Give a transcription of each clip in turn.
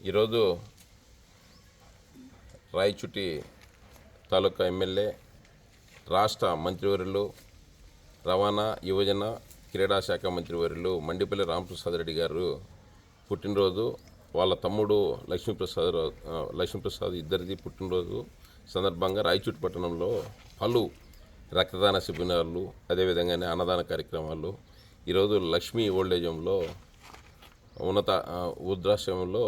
ఈరోజు రాయచుటి తాలూకా ఎమ్మెల్యే రాష్ట్ర మంత్రివర్యులు రవాణా యువజన క్రీడా శాఖ మంత్రివర్యులు మండిపల్లి రామప్రసాద్ రెడ్డి గారు పుట్టినరోజు వాళ్ళ తమ్ముడు లక్ష్మీప్రసాద్ లక్ష్మీప్రసాద్ ఇద్దరిది పుట్టినరోజు సందర్భంగా రాయచూటి పట్టణంలో పలు రక్తదాన శిబిరాలు అదేవిధంగానే అన్నదాన కార్యక్రమాలు. ఈరోజు లక్ష్మీ ఓల్డేజ్ హోమ్లో ఉన్నత వృద్ధాశ్రమంలో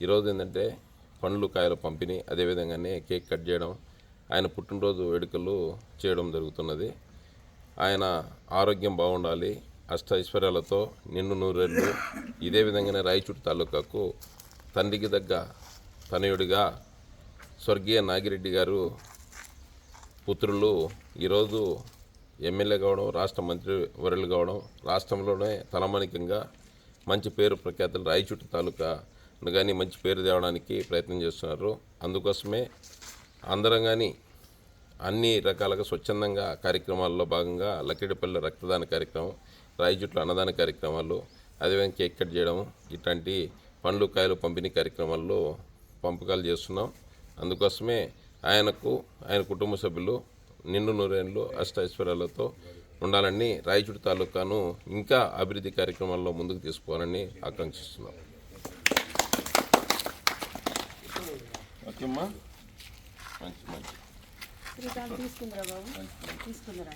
ఈరోజు ఏంటంటే పండ్లు కాయల పంపిణీ అదేవిధంగానే కేక్ కట్ చేయడం ఆయన పుట్టినరోజు వేడుకలు చేయడం జరుగుతున్నది. ఆయన ఆరోగ్యం బాగుండాలి అష్ట ఐశ్వర్యాలతో నిన్ను నూరేళ్ళు ఇదే విధంగానే రాయచూటి తాలూకాకు తండ్రికి దగ్గ తనయుడిగా స్వర్గీయ నాగిరెడ్డి గారు పుత్రులు ఈరోజు ఎమ్మెల్యే కావడం రాష్ట్ర మంత్రి వరులు కావడం రాష్ట్రంలోనే తలమణికంగా మంచి పేరు ప్రఖ్యాతులు రాయచూటి తాలూకా కానీ మంచి పేరు తేవడానికి ప్రయత్నం చేస్తున్నారు. అందుకోసమే అందరం కానీ అన్ని రకాలుగా స్వచ్ఛందంగా కార్యక్రమాల్లో భాగంగా లక్కిడిపల్లి రక్తదాన కార్యక్రమం రాయచూట్ల అన్నదాన కార్యక్రమాలు అదేవిధంగా కేక్ కట్ చేయడం ఇట్లాంటి పండ్లు కాయలు పంపిణీ కార్యక్రమాల్లో పంపకాలు చేస్తున్నాం. అందుకోసమే ఆయనకు ఆయన కుటుంబ సభ్యులు నిండు నూరేళ్ళు అష్ట ఐశ్వర్యాలతో ఉండాలని రాయచూడు తాలూకాను ఇంకా అభివృద్ధి కార్యక్రమాల్లో ముందుకు తీసుకోవాలని ఆకాంక్షిస్తున్నాం. ఓకేమ్మా మంచి మంచి తీసుకుందరా బాబు తీసుకుందరా